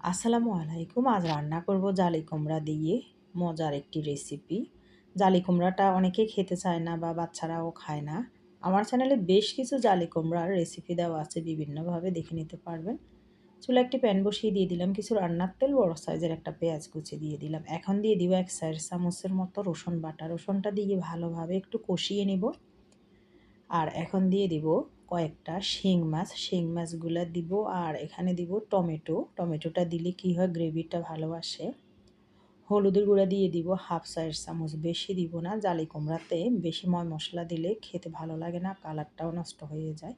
আসসালামু আলাইকুম, আজ রান্না করব জালি কুমড়া দিয়ে। মজার একটি রেসিপি জালি কুমড়াটা অনেকে খেতে চায় না বা বাচ্চারাও খায় না। আমার চ্যানেলে বেশ কিছু জালি কুমড়ার রেসিপি দেওয়া আছে, বিভিন্নভাবে দেখে নিতে পারবেন। চুলা একটি প্যান বসিয়ে দিয়ে দিলাম, কিছু রান্নার তেল, বড় সাইজের একটা পেঁয়াজ কুচি দিয়ে দিলাম। এখন দিয়ে দিব এক সাইড চামচের মতো রসুন বাটা। রসুনটা দিয়ে ভালোভাবে একটু কষিয়ে নিব। আর এখন দিয়ে দিব কয়েকটা শিং মাছ, শিং মাছগুলো দিব আর এখানে দিব টমেটো। টমেটোটা দিলে কি হয়, গ্রেভিটা ভালো আসে হলুদের গুঁড়া দিয়ে দিব হাফ সাইড চামচ, বেশি দিব না, জালি কুমড়াতে। বেশি ময় মশলা দিলে খেতে ভালো লাগে না, কালারটাও নষ্ট হয়ে যায়।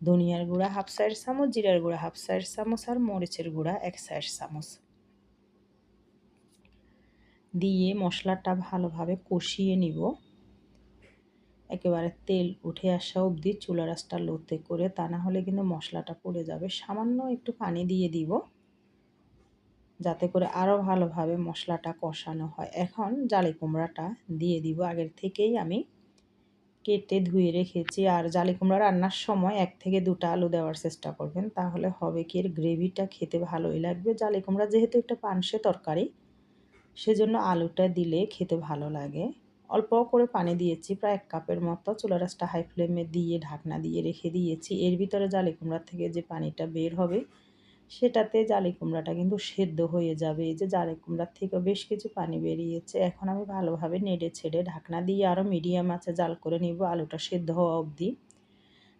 ধনিয়ার গুঁড়া হাফ সাইড চামচ, জিরার গুঁড়া হাফ সাইড চামচ আর মরিচের গুঁড়া এক সাইড চামচ। দিয়ে মশলাটা ভালোভাবে কষিয়ে নিব। একেবারে তেল উঠে আসা অবধি চুলা রাসটা লোতে করে তা না হলে কিন্তু মশলাটা পড়ে যাবে। সামান্য একটু পানি দিয়ে দিব, যাতে করে আরও ভালোভাবে মশলাটা কষানো হয়। এখন জালি কুমড়াটা দিয়ে দিব। আগের থেকেই আমি কেটে ধুয়ে রেখেছি। আর জালি কুমড়া রান্নার সময় এক থেকে দুটো আলু দেওয়ার চেষ্টা করবেন, তাহলে হবে কি এর গ্রেভিটা খেতে ভালোই লাগবে। জালি কুমড়া যেহেতু একটা পানসে তরকারি, সেজন্য আলুটা দিলে খেতে ভালো লাগে। অল্প করে পানি দিয়েছি, প্রায় এক কাপের মতো। চুলা রাসটা হাই ফ্লেমে দিয়ে, ঢাকনা দিয়ে রেখে দিয়েছি। এর ভিতরে জালি কুমড়া থেকে যে পানিটা বের হবে, সেটাতে জালি কুমড়াটা কিন্তু সেদ্ধ হয়ে যাবে। এই যে জালি কুমড়ার থেকে বেশ কিছু পানি বেরিয়েছে। এখন আমি ভালোভাবে নেড়ে ছেড়ে ঢাকনা দিয়ে আরও মিডিয়াম আছে জাল করে নিব। আলুটা সেদ্ধ হওয়া অবধি।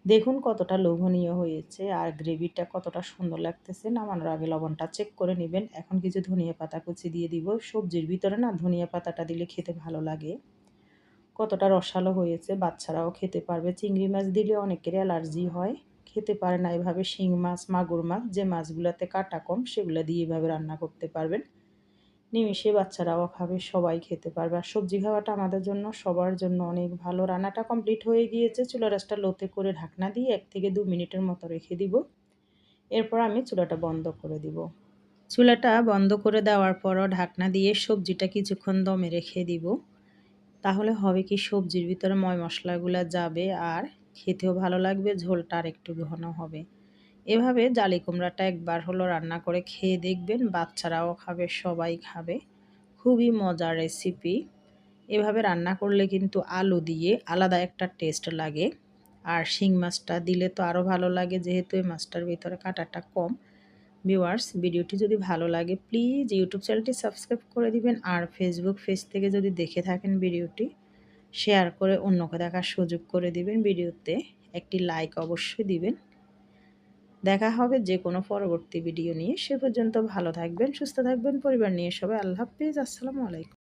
দেখুন কতটা লোভনীয় হয়েছে আর গ্রেভিটা কতটা সুন্দর লাগতেছে। নামানোর আগে লবণটা চেক করে নেবেন। এখন কিছু ধনিয়া পাতা কুচি দিয়ে দিব। সবজির ভিতরে না ধনিয়া পাতাটা দিলে খেতে ভালো লাগে। কতটা রসালো হয়েছে, বাচ্চারাও খেতে পারবে। চিংড়ি মাছ দিলে অনেকের অ্যালার্জি হয়। খেতে পারে না এভাবে শিং মাছ, মাগুর মাছ, যে মাছগুলোতে কাটা কম, সেগুলো দিয়ে এভাবে রান্না করতে পারবেন। নিমিশে বাচ্চারাও খাবে, সবাই খেতে পারবে। আর সবজি খাওয়াটা আমাদের জন্য, সবার জন্য অনেক ভালো। রান্নাটা কমপ্লিট হয়ে গিয়েছে চুলা রাসটা লোতে করে ঢাকনা দিয়ে এক থেকে দু মিনিটের মতো রেখে দিব। এরপর আমি চুলাটা বন্ধ করে দিব। চুলাটা বন্ধ করে দেওয়ার পরও ঢাকনা দিয়ে সবজিটা কিছুক্ষণ দমে রেখে দিব। তাহলে হবে কি, সবজির ভিতরে ময় মশলাগুলো যাবে আর খেতেও ভালো লাগবে, ঝোলটা আর একটু ঘন হবে। এভাবে জালি কুমড়াটা একবার হলো রান্না করে খেয়ে দেখবেন, বাচ্চারাও খাবে, সবাই খাবে। খুবই মজার রেসিপি এভাবে রান্না করলে কিন্তু আলু দিয়ে আলাদা একটা টেস্ট লাগে। আর শিং মাছটা দিলে তো আরও ভালো লাগে, যেহেতু এই মাছটার ভিতরে কাটাটা কম। ভিউয়ার্স ভিডিওটি যদি ভালো লাগে প্লিজ ইউটিউব চ্যানেলটি সাবস্ক্রাইব করে দিবেন আর ফেসবুক পেজ থেকে যদি দেখে থাকেন ভিডিওটি শেয়ার করে অন্যকে দেখার সুযোগ করে দিবেন ভিডিওতে। একটি লাইক অবশ্যই দিবেন। দেখা হবে যে কোনো পরবর্তী ভিডিও নিয়ে। সে পর্যন্ত ভালো থাকবেন, সুস্থ থাকবেন। পরিবার নিয়ে সবাই আল্লাহ হাফিজ। আসসালামু আলাইকুম।